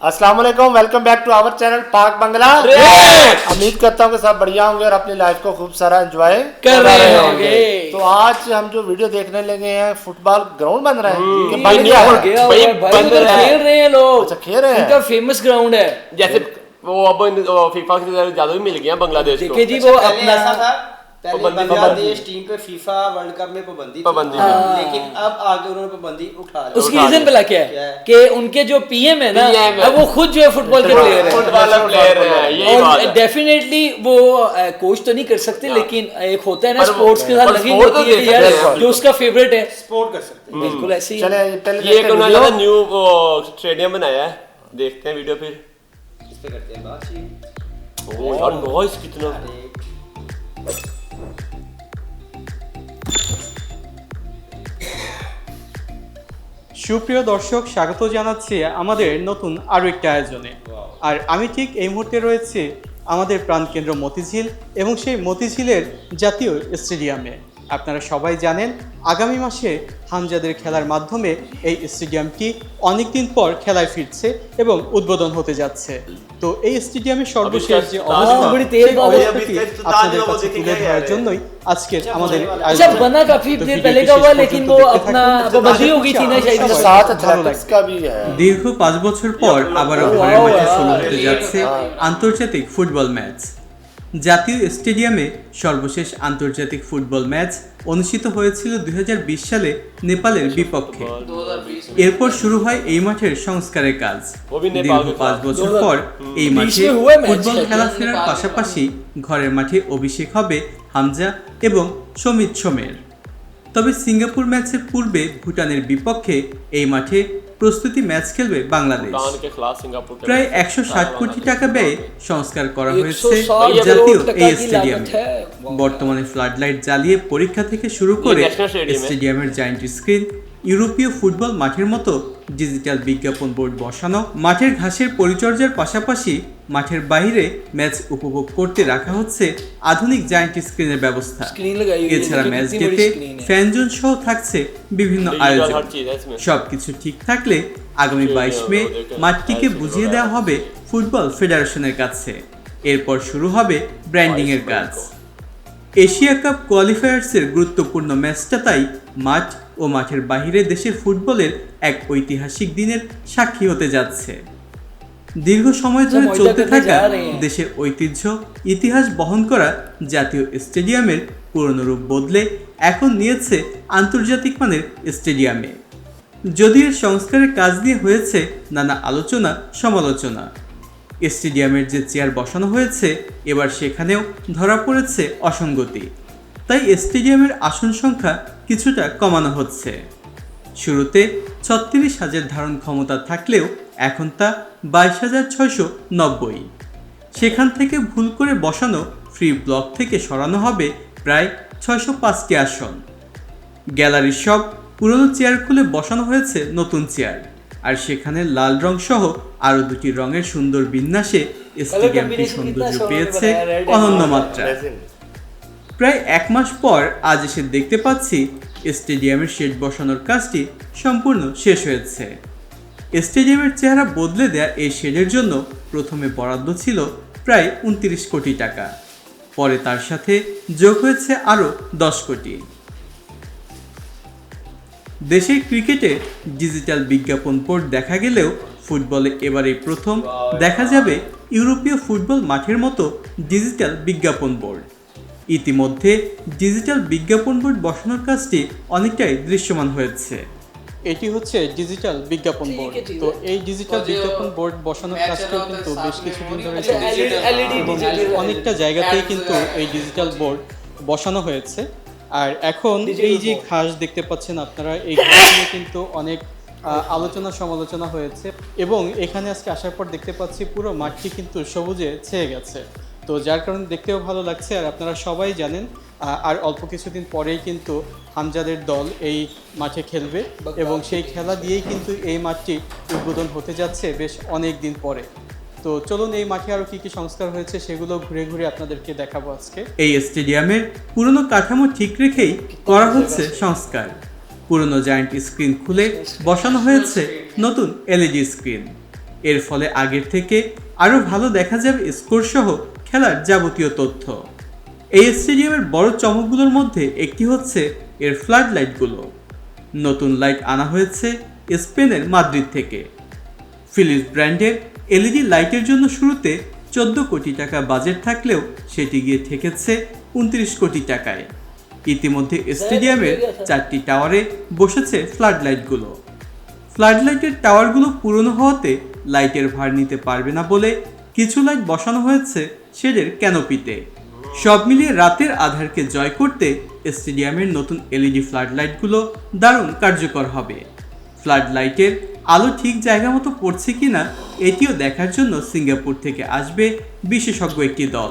السلام علیکم ویلکم بیک ٹو آور چینل پاک بنگلہ۔ امید کرتا ہوں کہ سب بڑھیا ہوں گے اور اپنی لائف کو خوب سارا انجوائے کر رہے ہوں گے۔ تو آج ہم جو ویڈیو دیکھنے لگے ہیں فٹ بال گراؤنڈ بن رہا ہے۔ بن گیا کھیل رہے ہیں لوگ۔ اچھا کھیل رہے ہیں۔ ان کا فیمس گراؤنڈ ہے۔ جیسے وہ اب فیفا کی زیادہ بھی مل گیا بنگلہ دیش کو۔ دیکھیں جی وہ اچھا، اپنا جو پی ایم ہے نا وہ خود جو ہے اور ڈیفینیٹلی وہ کوچ تو نہیں کر سکتے لیکن ایک ہوتا ہے نا اسپورٹس کے ساتھ لگی ہوتی ہے جو اس کا فیوریٹ ہے۔ سکتے ہاں۔ بالکل ایسے ہی۔ نیو اسٹیڈیم بنایا ہے۔ دیکھتے ہیں ویڈیو پھر۔ اس پہ کرتے ہیں بات۔ چیت اور نوائز کتنا সুপ্রিয় দর্শক, স্বাগত জানাচ্ছি আমাদের নতুন আরও একটি আয়োজনে। আর আমি ঠিক এই মুহূর্তে রয়েছে আমাদের প্রাণকেন্দ্র মতিঝিল এবং সেই মতিঝিলের জাতীয় স্টেডিয়ামে। আপনারা সবাই জানেন আগামী মাসে হামজাদের খেলার মাধ্যমে এই স্টেডিয়ামটি অনেকদিন পর খেলায় ফিরছে এবং উদ্বোধন হতে যাচ্ছে তো এই স্টেডিয়ামের সর্বশেষ যে অবস্থা বড়ি তেল সেই বাবা। অবস্থাটি আপনাদের কাছে তুলে ধরার জন্যই আজকের আমাদের अच्छा আয়োজন। बना काफी তো देर ভিডিওটি पहले का শেষ हुआ পর্যন্ত लेकिन वो দেখতে अपना থাকুন। पाबंदी हो गई थी ना शायद আশা করি साथ ভালো एथलेटिक्स লাগবে। का भी है দীর্ঘ পাঁচ বছর পর আবারও ঘরের মাঠে শুরু হতে যাচ্ছে আন্তর্জাতিক ফুটবল ম্যাচ জাতীয় স্টেডিয়ামে সর্বশেষ আন্তর্জাতিক ফুটবল ম্যাচ অনুষ্ঠিত হয়েছিল দুই সালে নেপালের বিপক্ষে। এরপর শুরু হয় এই মাঠের সংস্কারের কাজ। দীর্ঘ পাঁচ বছর পর এই মাঠে ফুটবল খেলা ফেরার পাশাপাশি ঘরের মাঠে অভিষেক হবে হামজা এবং সমিত সোমের। তবে সিঙ্গাপুর ম্যাচের পূর্বে ভুটানের বিপক্ষে এই মাঠে প্রস্তুতি ম্যাচ খেলবে বাংলাদেশ। প্রায় একশো ষাট কোটি টাকা ব্যয়ে সংস্কার করা হয়েছে জাতীয় এই স্টেডিয়াম। বর্তমানে ফ্লাডলাইট জ্বালিয়ে পরীক্ষা থেকে শুরু করে স্টেডিয়ামের জায়েন্ট স্ক্রিন ইউরোপীয় ফুটবল মাঠের মতো ডিজিটাল বিজ্ঞাপন বোর্ড বসানো মাঠের ঘাসের পরিচর্যার পাশাপাশি মাঠের বাইরে ম্যাচ উপভোগ করতে রাখা হচ্ছে আধুনিক জায়ান্ট স্ক্রিনের ব্যবস্থা। এছাড়া ম্যাচ ডেতে ফ্যানজন সহ থাকছে বিভিন্ন আয়োজন। সবকিছু ঠিক থাকলে আগামী বাইশ মে মাঠটিকে বুঝিয়ে দেওয়া হবে ফুটবল ফেডারেশনের কাছে। এরপর শুরু হবে ব্র্যান্ডিংয়ের কাজ। এশিয়া কাপ কোয়ালিফায়ার্সের গুরুত্বপূর্ণ ম্যাচটা তাই মাঠ ও মাঠের বাইরে দেশের ফুটবলের এক ঐতিহাসিক দিনের সাক্ষী হতে যাচ্ছে। দীর্ঘ সময় ধরে চলতে থাকা। দেশের ঐতিহ্য ইতিহাস বহন করা জাতীয় স্টেডিয়ামের পুরনো রূপ বদলে এখন নিয়েছে আন্তর্জাতিক মানের স্টেডিয়ামে। যদিও এর সংস্কারের কাজ নিয়ে হয়েছে নানা আলোচনা সমালোচনা। স্টেডিয়ামের যে চেয়ার বসানো হয়েছে এবার সেখানেও ধরা পড়েছে অসঙ্গতি। তাই স্টেডিয়ামের আসন সংখ্যা কিছুটা কমানো হচ্ছে। শুরুতে ছত্রিশ হাজার ধারণ ক্ষমতা থাকলেও এখন তা বাইশ হাজার ছয়শো নব্বই। সেখান থেকে ভুল করে বসানো ফ্রি ব্লক থেকে সরানো হবে প্রায় ছয়শো পাঁচটি আসন। গ্যালারির সব পুরনো চেয়ার খুলে বসানো হয়েছে নতুন চেয়ার আর সেখানে লাল রং সহ আরও দুটি রঙের সুন্দর বিন্যাসে স্টেডিয়ামটি সৌন্দর্য পেয়েছে and অনন্য মাত্রা। প্রায় এক মাস পর আজ এসে দেখতে পাচ্ছি স্টেডিয়ামের শেড বসানোর কাজটি সম্পূর্ণ শেষ হয়েছে। স্টেডিয়ামের চেহারা বদলে দেয়া এই শেডের জন্য প্রথমে বরাদ্দ ছিল প্রায় উনত্রিশ কোটি টাকা। পরে তার সাথে যোগ হয়েছে আরও দশ কোটি। দেশের ক্রিকেটে ডিজিটাল বিজ্ঞাপন বোর্ড দেখা গেলেও ফুটবলে এবারে প্রথম দেখা যাবে ইউরোপীয় ফুটবল মাঠের মতো ডিজিটাল বিজ্ঞাপন বোর্ড। ইতিমধ্যে ডিজিটাল বিজ্ঞাপন বোর্ড বসানোর কাজটি অনেকটাই দৃশ্যমান হয়েছে। এটি হচ্ছে ডিজিটাল বিজ্ঞাপন বোর্ড। তো এই ডিজিটাল বিজ্ঞাপন বোর্ড বসানোর কাজটা কিন্তু বেশ কিছুদিন ধরে অনেকটা জায়গাতেই কিন্তু এই ডিজিটাল বোর্ড বসানো হয়েছে। আর এখন এই যে ঘাস দেখতে পাচ্ছেন আপনারা এই ঘাস কিন্তু অনেক আলোচনা সমালোচনা হয়েছে। এবং এখানে আজকে আসার পর দেখতে পাচ্ছি পুরো মাঠটি কিন্তু সবুজে ছেয়ে গেছে। তো যার কারণে দেখতেও ভালো লাগছে, আর আপনারা সবাই জানেন আর অল্প কিছুদিন পরেই কিন্তু হামজাদের দল এই মাঠে খেলবে এবং সেই খেলা দিয়েই কিন্তু এই মাঠটি উদ্বোধন হতে যাচ্ছে বেশ অনেক দিন পরে। তো চলুন এই মাঠে আরও কী কী সংস্কার হয়েছে সেগুলো ঘুরে ঘুরে আপনাদেরকে দেখাবো আজকে। এই স্টেডিয়ামের পুরনো কাঠামো ঠিক রেখেই করা হচ্ছে সংস্কার। পুরনো জায়ান্ট স্ক্রিন খুলে বসানো হয়েছে নতুন এলইডি স্ক্রিন। এর ফলে আগের থেকে আরও ভালো দেখা যাবে স্কোর সহ খেলার যাবতীয় তথ্য। এই স্টেডিয়ামের বড় চমকগুলোর মধ্যে একটি হচ্ছে এর ফ্লাড লাইটগুলো নতুন লাইট আনা হয়েছে স্পেনের মাদ্রিদ থেকে। ফিলিপস ব্র্যান্ডের এলইডি লাইটের জন্য শুরুতে চোদ্দ কোটি টাকা বাজেট থাকলেও সেটি গিয়ে ঠেকেছে উনত্রিশ কোটি টাকায়। ইতিমধ্যে স্টেডিয়ামের চারটি টাওয়ারে বসেছে ফ্লাড লাইটগুলো ফ্লাড লাইটের টাওয়ারগুলো পুরনো হওয়াতে লাইটের ভার নিতে পারবে না বলে কিছু লাইট বসানো হয়েছে শেডের ক্যানোপিতে। সব মিলিয়ে রাতের আধারকে জয় করতে স্টেডিয়ামের নতুন এলইডি ফ্লাড লাইটগুলো দারুণ কার্যকর হবে। ফ্লাড লাইটের আলো ঠিক জায়গা মতো পড়ছে কিনা এটিও দেখার জন্য সিঙ্গাপুর থেকে আসবে বিশেষজ্ঞ একটি দল।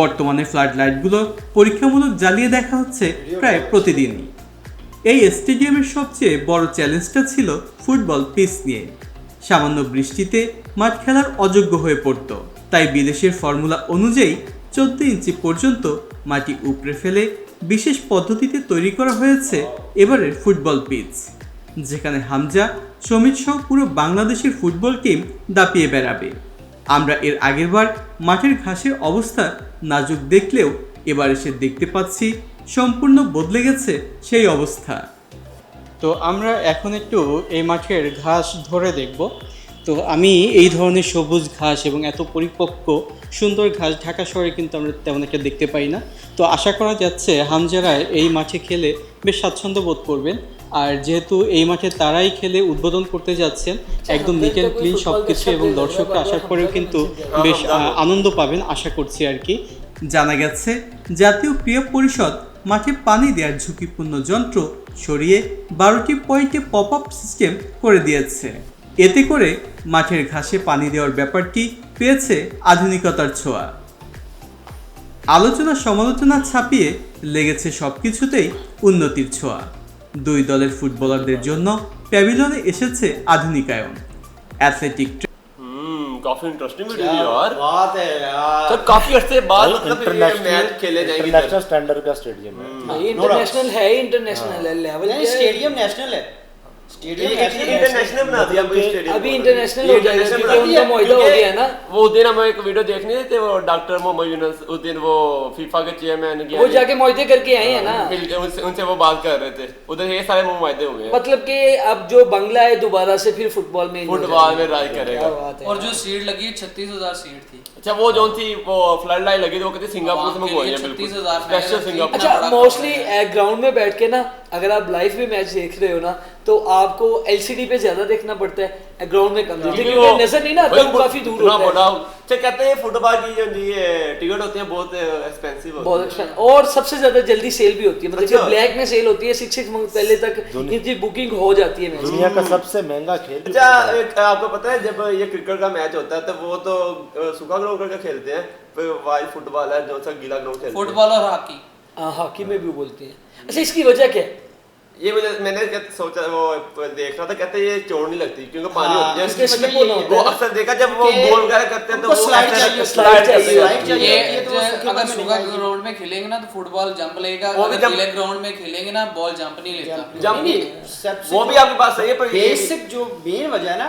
বর্তমানে ফ্লাড লাইটগুলো পরীক্ষামূলক জ্বালিয়ে দেখা হচ্ছে প্রায় প্রতিদিনই। এই স্টেডিয়ামের সবচেয়ে বড় চ্যালেঞ্জটা ছিল ফুটবল পিচ নিয়ে। সামান্য বৃষ্টিতে মাঠ খেলার অযোগ্য হয়ে পড়ত। তাই বিদেশের ফর্মুলা অনুযায়ী চোদ্দ ইঞ্চি পর্যন্ত মাটি উপড়ে ফেলে বিশেষ পদ্ধতিতে তৈরি করা হয়েছে এবারের ফুটবল পিচ, যেখানে হামজা সমিত সহ পুরো বাংলাদেশের ফুটবল টিম দাপিয়ে বেড়াবে। আমরা এর আগেরবার মাঠের ঘাসের অবস্থা নাজুক দেখলেও এবার এসে দেখতে পাচ্ছি সম্পূর্ণ বদলে গেছে সেই অবস্থা। তো আমরা এখন একটু এই মাঠের ঘাস ধরে দেখব। তো আমি এই ধরনের সবুজ ঘাস এবং এত পরিপক্ক সুন্দর ঘাস ঢাকা শহরে কিন্তু আমরা তেমন একটা দেখতে পাই না। তো আশা করা যাচ্ছে হামজারা এই মাঠে খেলে বেশ স্বাচ্ছন্দ্য বোধ করবেন। আর যেহেতু এই মাঠে তারাই খেলে উদ্বোধন করতে যাচ্ছেন একদম নিট অ্যান্ড ক্লিন সব কিছু এবং দর্শকরা আসার পরেও কিন্তু বেশ আনন্দ পাবেন আশা করছি আর কি। জানা গেছে জাতীয় ক্রীড়া পরিষদ মাঠে পানি দেওয়ার ঝুঁকিপূর্ণ যন্ত্র সরিয়ে বারোটি পয়েন্টে পপ আপ সিস্টেম করে দিয়েছে। এতে করে মাঠের ঘাসে পানি দেওয়ার ব্যাপারটি পেয়েছে আধুনিকতার ছোঁয়া। আলোচনা সমালোচনা ছাপিয়ে লেগেছে সব কিছুতেই উন্নতির ছোঁয়া। দুই দলের ফুটবলারদের জন্য প্যাভিলনে এসেছে আধুনিকায়ন। অ্যাথলেটিক کافی انٹرسٹنگ ویڈیو یار۔ بات ہے یار۔ سر کافی عرصے بعد مطلب, مطلب میچ کھیلے جائیں گے انٹرنیشنل سٹینڈرڈ کا سٹیڈیم ہے۔ انٹرنیشنل ہے انٹرنیشنل ہے لیول اسٹیڈیم نیشنل ہے۔ ابھی انٹرنیشنل ہو وہ ڈاکٹر وہ فیفا کے چیئرمین وہ جا کے معاہدے کر کے آئے ہیں نا بات کر رہے تھے یہ سارے معاہدے مطلب کہ اب جو بنگلہ ہے دوبارہ سے پھر فٹ بال میں فٹ بال میں رائے کرے گا اور جو سیٹ لگی چھتیس ہزار سیٹ تھی اچھا وہ جو تھی وہ فلڈ لائن لگی تھی وہ کہتے سنگاپور سے منگوائی ہیں چھتیس اچھا موسٹلی گراؤنڈ میں بیٹھ کے نا اگر آپ لائف بھی میچ دیکھ رہے ہو نا تو آپ کو ایل سی ڈی پہ زیادہ دیکھنا پڑتا ہے گراؤنڈ میں کم دیکھتے ہیں نظر نہیں نا آتا کافی دور ہوتا ہے۔ اچھا کہتے ہیں فوٹو بار کی جو جی، یہ ٹکٹ ہوتی ہیں بہت ایکسپینسو بہت اچھا اور سب سے زیادہ جلدی سیل بھی ہوتی ہے۔ مطلب اچھا۔ جب بلیک میں سیل ہوتی ہے سکس سکس منگ پہلے تک ان کی بکنگ ہو جاتی ہے۔ دنیا کا سب سے مہنگا کھیل اچھا آپ کو پتہ ہے جب یہ کرکٹ کا میچ ہوتا ہے تو وہ تو سوکھا گراؤنڈ کر کے کھیلتے ہیں پھر وائٹ فٹ بال ہے جو سا گیلا گراؤنڈ کھیلتے ہیں۔ فٹ بال اور ہاکی ہاکی میں بھی بولتے ہیں۔ اچھا اس کی وجہ کیا ہے؟ یہ مجھے میں نے سوچا وہ دیکھ رہا تھا کہتے یہ چوڑ نہیں لگتی کیونکہ پانی ہاں، ہوتی ہے اس کے مطلب وہ اکثر دیکھا جب وہ گول وغیرہ کرتے ہیں تو وہ سلائڈ چاہیے سلائڈ چاہیے اگر سوگا گراؤنڈ میں کھیلیں جی۔ گے نا تو فٹ بال جمپ لے گا اگر بھی گراؤنڈ میں کھیلیں گے نا بال جمپ نہیں لے گا جمپ نہیں وہ بھی آپ کے پاس صحیح ہے پر بیسک جو مین وجہ ہے نا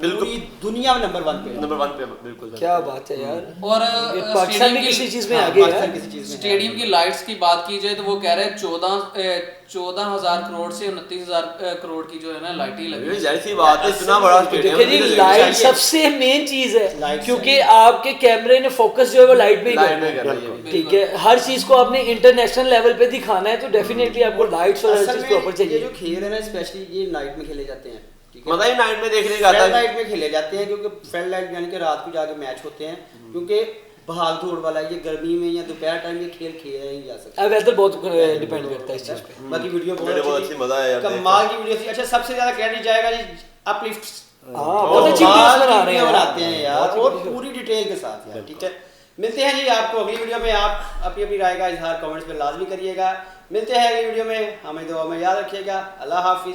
بالکل. دنیا میں نمبر ون پہ نمبر ون پہ بالکل کیا بات ہے یار۔ اور پاکستان بھی کسی چیز میں ہاں، آگے ہے؟ اسٹیڈیم کی لائٹس کی بات کی جائے تو وہ کہہ رہے ہیں چودہ چودہ ہزار کروڑ سے انتیس ہزار کروڑ کی جو ہے نا لائٹیں لگی ظاہر بات ہے اتنا بڑا اسٹیڈیم جی، لائٹ سب سے مین چیز ہے کیونکہ آپ کے کیمرے نے فوکس جو ہے وہ لائٹ پہ ہی کرنا ٹھیک ہے ہر چیز کو آپ نے انٹرنیشنل لیول پہ دکھانا ہے تو ڈیفینیٹلی آپ کو لائٹس اور ہر چیز پراپر چاہیے۔ جو کھیل ہے نا اسپیشلی یہ لائٹ میں کھیلے جاتے ہیں۔ نائٹ مطلب میں دیکھنے کا آتا ہے میں کھیلے جاتے ہیں کیونکہ لائٹ یعنی کہ رات کو جا کے میچ ہوتے ہیں کیونکہ بھاگ دوڑ والا یہ گرمی میں یا دوپہر ٹائم یہ کھیل کھیلا ہی جا سکتا۔ ویدر بہت ڈیپینڈ کرتا ہے اس چیز پہ۔ باقی ویڈیو بہت اچھی مزہ آیا کمال کی ویڈیو تھی اچھا سب سے زیادہ جائے گا جی اپ ہاں بہت اچھی ویڈیوز بنا رہے ہیں بناتے ہیں یار اور پوری ڈیٹیل کے ساتھ یار ٹھیک ہے۔ ہاں۔ ملتے ہیں جی آپ کو اگلی ویڈیو میں آپ اپنی اپنی رائے کا اظہار کامنٹس میں لازمی کریے گا۔ ملتے ہیں اگلی ویڈیو میں ہمیں دعا میں یاد رکھیے گا۔ اللہ حافظ۔